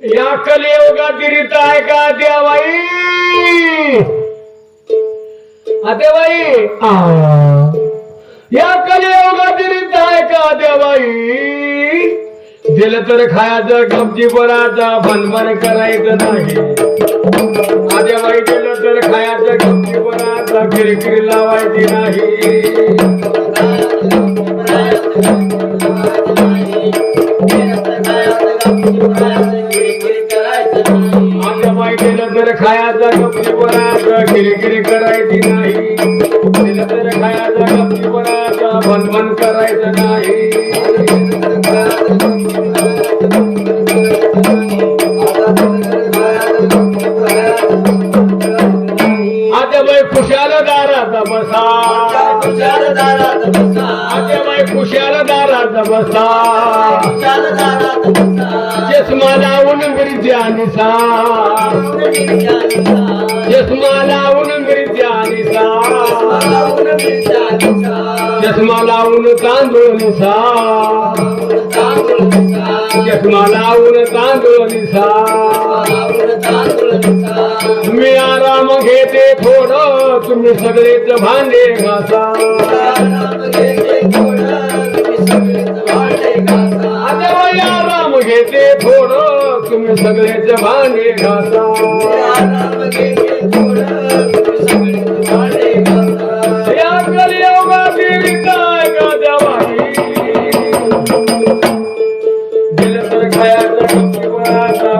या कलियुगात रीत आहे का देवाई देवाई या कलियुगात रीत आहे का देवाई दिलं तर खायचं गमती बनाचा भनभन करायचं नाही. आदेवाई दिलं तर खायचं गमती बनाचा किरकिरी लावायची नाही. तर खायचा गप्पी बनाचा किरकिरी करायची नाही. दिलं तर खायचा गप्पी बनाचा भनभन करायचं नाही. दारात बसा. आता बाई खुशाल दारात बसा चष्मा लावून मिरच्या निसा. चष्मा लावून मिरच्या निसा. चष्मा लावून तांदूळ निसा. चष्मा लावून तांदूळ निसा. मी आराम घेते थोडं तुम्ही सगळेच भांडे घासा. आराम घेते थोडं तुम्ही सगळेच भांडे घासा.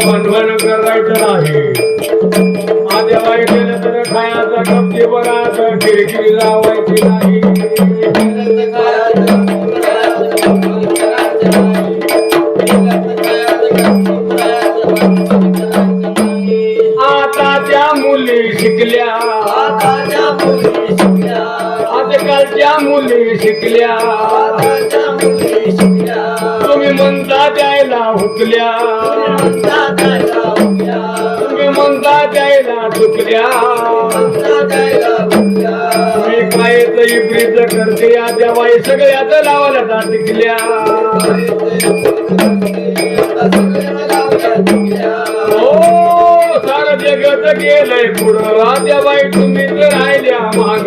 भनभन करायचं नाही आदेवाई दिलं तर खायचं गप्पीवराचं किरकिरी लावायची नाही आता त्या मुली शिकल्या. आजकालच्या मुली शिकल्या. तुम्ही म्हणता द्यायला हुकल्या. तुम्ही म्हणता द्यायला चुकल्या मी काय प्रीत करते या बाई सगळ्याच लावायला टिकल्या हो सारं जगत गेलंय पुढं. आद्या बाई तुम्ही तर राहिल्या माग.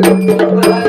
Thank you.